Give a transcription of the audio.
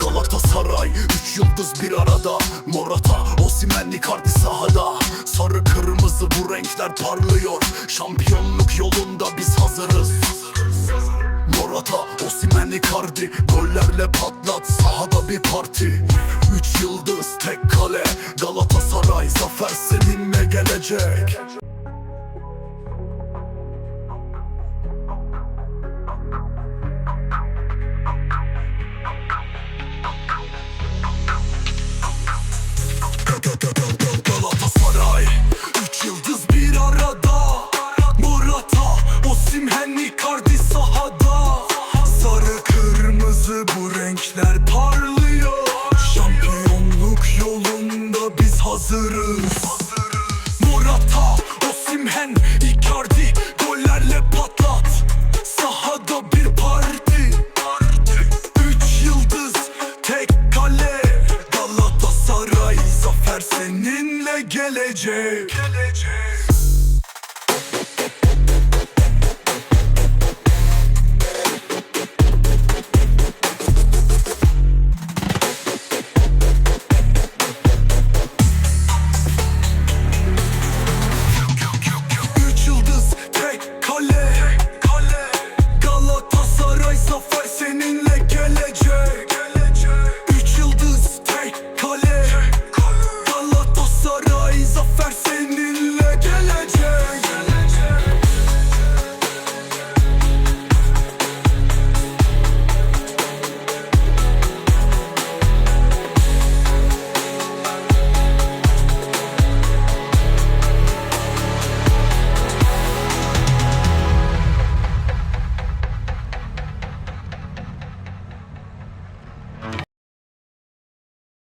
Galatasaray Üç yıldız bir arada. Morata, Osimhen, Icardi sahada. Sarı kırmızı bu renkler parlıyor. Şampiyonluk yolunda biz hazırız. Morata, Osimhen, Icardi Gollerle patlat. Sahada bir parti. Üç yıldız tek kale. Galatasaray zafer seninle gelecek hazırız Morata, Osimhen, Icardi Gollerle patlat. Sahada bir parti. Üç yıldız, tek kale. Galatasaray Zafer seninle gelecek, gelecek.